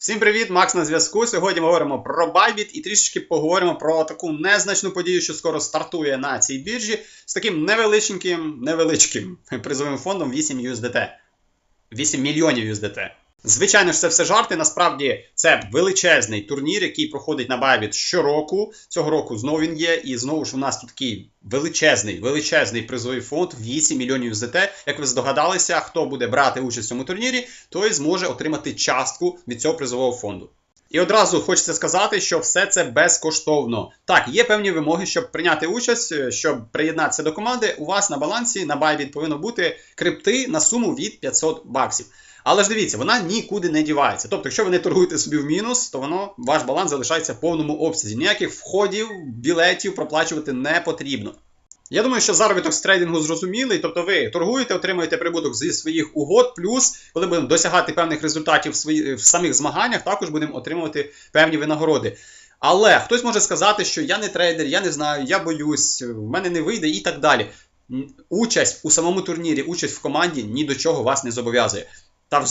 Всім привіт, Макс на зв'язку. Сьогодні ми говоримо про Bybit і трішечки поговоримо про таку незначну подію, що скоро стартує на цій біржі з таким невеличеньким, невеличким призовим фондом 8 USDT. 8 мільйонів USDT. Звичайно ж, це все жарти. Насправді це величезний турнір, який проходить на Bybit щороку. Цього року знову він є, і знову ж у нас тут такий величезний, величезний призовий фонд 8 мільйонів USDT. Як ви здогадалися, хто буде брати участь в цьому турнірі, той зможе отримати частку від цього призового фонду. І одразу хочеться сказати, що все це безкоштовно. Так, є певні вимоги, щоб прийняти участь, е, щоб приєднатися до команди. У вас на балансі на Bybit повинно бути крипти на суму від 500 баксів. Але ж дивіться, вона нікуди не дівається. Тобто, якщо ви не торгуєте собі в мінус, то воно ваш баланс залишається в повному обсязі. Ніяких входів, білетів проплачувати не потрібно. Я думаю, що заробіток з трейдингу зрозумілий, тобто ви торгуєте, отримуєте прибуток зі своїх угод, плюс, коли будемо досягати певних результатів в, свої, в самих змаганнях, також будемо отримувати певні винагороди. Але хтось може сказати, що я не трейдер, я не знаю, я боюсь, в мене не вийде і так далі. Участь у самому турнірі, участь в команді ні до чого вас не зобов'язує. Та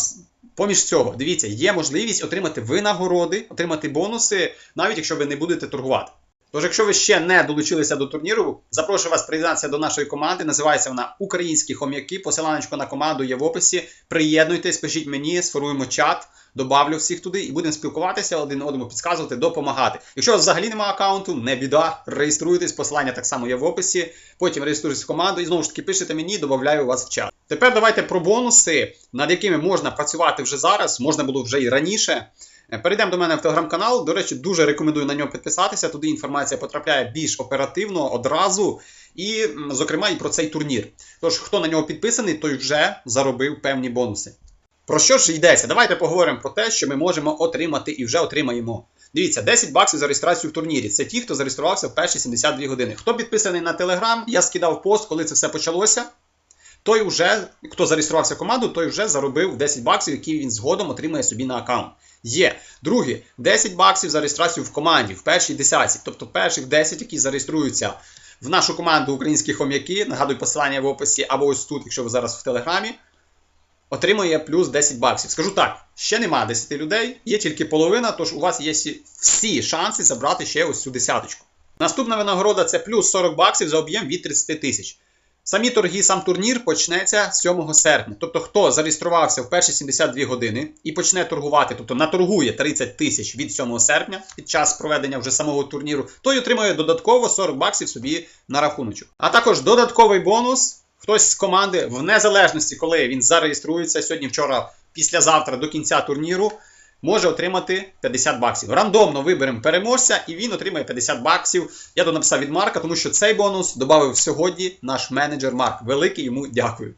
поміж цього, дивіться, є можливість отримати винагороди, отримати бонуси, навіть якщо ви не будете торгувати. Тож, якщо ви ще не долучилися до турніру, запрошую вас приєднатися до нашої команди. Називається вона Українські хом'яки. Посиланочко на команду є в описі. Приєднуйтесь, пишіть мені, сформуємо чат, добавлю всіх туди і будемо спілкуватися, один одному підказувати, допомагати. Якщо у вас взагалі немає аккаунту, не біда, реєструйтесь, посилання так само є в описі. Потім реєструйтесь в команду і знову ж таки пишете мені, додаю вас в чат. Тепер давайте про бонуси, над якими можна працювати вже зараз, можна було вже і раніше. Перейдемо до мене в телеграм-канал. До речі, дуже рекомендую на нього підписатися. Туди інформація потрапляє більш оперативно одразу. І, зокрема, і про цей турнір. Тож, хто на нього підписаний, той вже заробив певні бонуси. Про що ж йдеться? Давайте поговоримо про те, що ми можемо отримати і вже отримаємо. Дивіться, 10 баксів за реєстрацію в турнірі. Це ті, хто зареєструвався в перші 72 години. Хто підписаний на Телеграм, я скидав пост, коли це все почалося. Той вже, хто зареєструвався в команду, той вже заробив 10 баксів, які він згодом отримає собі на аккаунт. Є. Друге, 10 баксів за реєстрацію в команді, в першій десятці. Тобто перших 10, які зареєструються в нашу команду українські хом'яки, нагадую посилання в описі, або ось тут, якщо ви зараз в Телеграмі, отримує плюс 10 баксів. Скажу так, ще нема 10 людей, є тільки половина, тож у вас є всі шанси забрати ще ось цю десяточку. Наступна винагорода це плюс 40 баксів за об'єм від 30 тисяч. Самі торги, сам турнір почнеться 7 серпня. Тобто, хто зареєструвався в перші 72 години і почне торгувати, тобто наторгує 30 тисяч від 7 серпня під час проведення вже самого турніру, той отримує додатково 40 баксів собі на рахуночок. А також додатковий бонус. Хтось з команди, в незалежності, коли він зареєструється сьогодні, вчора, післязавтра до кінця турніру, може отримати 50 баксів. Рандомно виберемо переможця, і він отримає 50 баксів. Я тут написав від Марка, тому що цей бонус додав сьогодні наш менеджер Марк. Великий йому дякую.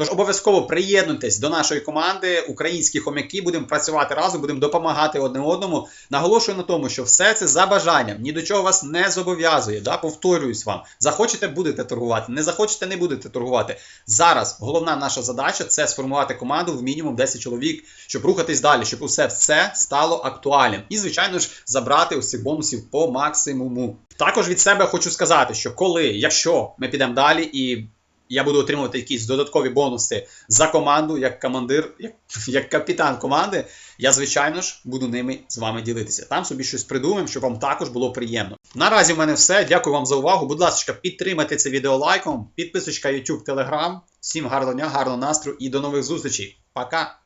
Тож обов'язково приєднуйтесь до нашої команди, українські хомяки, будемо працювати разом, будемо допомагати одне одному. Наголошую на тому, що все це за бажанням, ні до чого вас не зобов'язує. Да? Повторююсь вам. Захочете, будете торгувати, не захочете, не будете торгувати. Зараз головна наша задача це сформувати команду в мінімум 10 чоловік, щоб рухатись далі, щоб усе це стало актуальним. І, звичайно ж, забрати ось бонусів по максимуму. Також від себе хочу сказати, що коли, якщо ми підемо далі і я буду отримувати якісь додаткові бонуси за команду, як командир, як, як капітан команди, я, звичайно ж, буду ними з вами ділитися. Там собі щось придумаємо, щоб вам також було приємно. Наразі в мене все. Дякую вам за увагу. Будь ласка, підтримайте це відео лайком, підписочка YouTube, Telegram. Всім гарного дня, гарного настрою і до нових зустрічей. Пока!